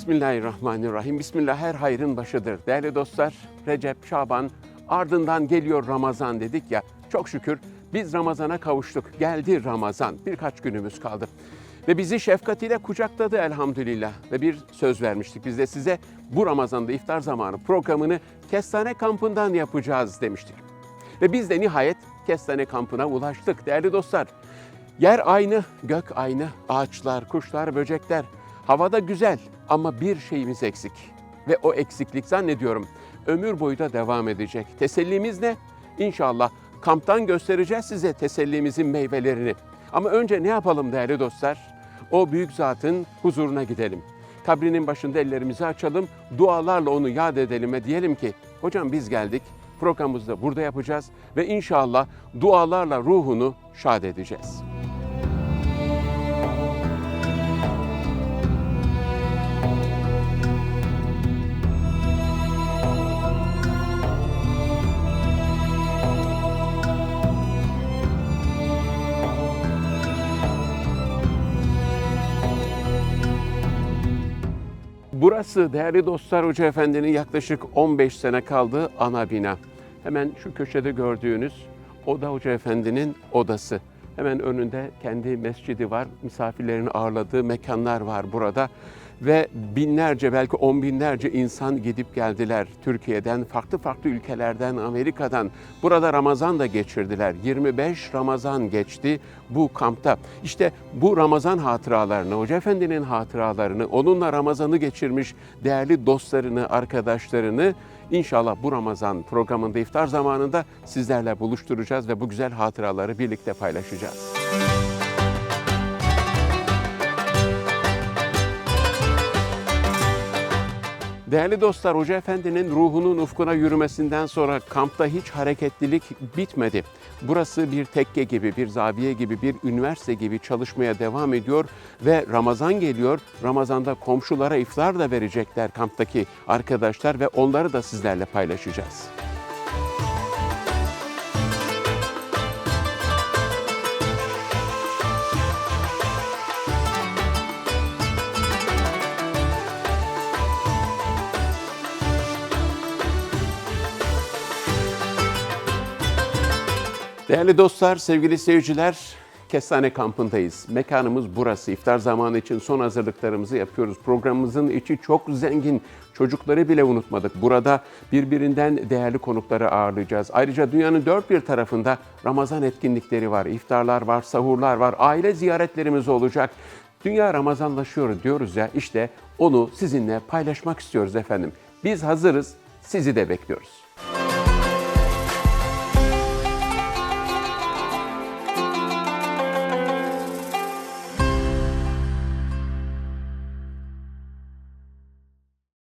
Bismillahirrahmanirrahim. Bismillah her hayrın başıdır. Değerli dostlar, Recep, Şaban, ardından geliyor Ramazan dedik ya. Çok şükür biz Ramazan'a kavuştuk. Geldi Ramazan. Birkaç günümüz kaldı. Ve bizi şefkatiyle kucakladı elhamdülillah. Ve bir söz vermiştik biz de size bu Ramazan'da iftar zamanı programını Kestane kampından yapacağız demiştik. Ve biz de nihayet Kestane kampına ulaştık değerli dostlar. Yer aynı, gök aynı, ağaçlar, kuşlar, böcekler. Havada güzel ama bir şeyimiz eksik. Ve o eksiklik zannediyorum ömür boyu da devam edecek. Tesellimiz ne? İnşallah kamptan göstereceğiz size tesellimizin meyvelerini. Ama önce ne yapalım değerli dostlar? O büyük zatın huzuruna gidelim. Kabrinin başında ellerimizi açalım, dualarla onu yad edelim ve diyelim ki, hocam biz geldik, programımızı da burada yapacağız ve inşallah dualarla ruhunu şad edeceğiz. Burası değerli dostlar Hoca Efendi'nin yaklaşık 15 sene kaldığı ana bina. Hemen şu köşede gördüğünüz Oda Hoca Efendi'nin odası. Hemen önünde kendi mescidi var, misafirlerini ağırladığı mekanlar var burada. Ve binlerce belki on binlerce insan gidip geldiler Türkiye'den, farklı farklı ülkelerden, Amerika'dan. Burada Ramazan da geçirdiler. 25 Ramazan geçti bu kampta. İşte bu Ramazan hatıralarını, Hoca Efendi'nin hatıralarını, onunla Ramazan'ı geçirmiş değerli dostlarını, arkadaşlarını İnşallah bu Ramazan programında iftar zamanında sizlerle buluşturacağız ve bu güzel hatıraları birlikte paylaşacağız. Değerli dostlar, Hoca Efendi'nin ruhunun ufkuna yürümesinden sonra kampta hiç hareketlilik bitmedi. Burası bir tekke gibi, bir zaviye gibi, bir üniversite gibi çalışmaya devam ediyor ve Ramazan geliyor. Ramazan'da komşulara iftar da verecekler kamptaki arkadaşlar ve onları da sizlerle paylaşacağız. Değerli dostlar, sevgili seyirciler, Kestane kampındayız. Mekanımız burası. İftar zamanı için son hazırlıklarımızı yapıyoruz. Programımızın içi çok zengin. Çocukları bile unutmadık. Burada birbirinden değerli konukları ağırlayacağız. Ayrıca dünyanın dört bir tarafında Ramazan etkinlikleri var. İftarlar var, sahurlar var. Aile ziyaretlerimiz olacak. Dünya Ramazanlaşıyor diyoruz ya işte onu sizinle paylaşmak istiyoruz efendim. Biz hazırız, sizi de bekliyoruz.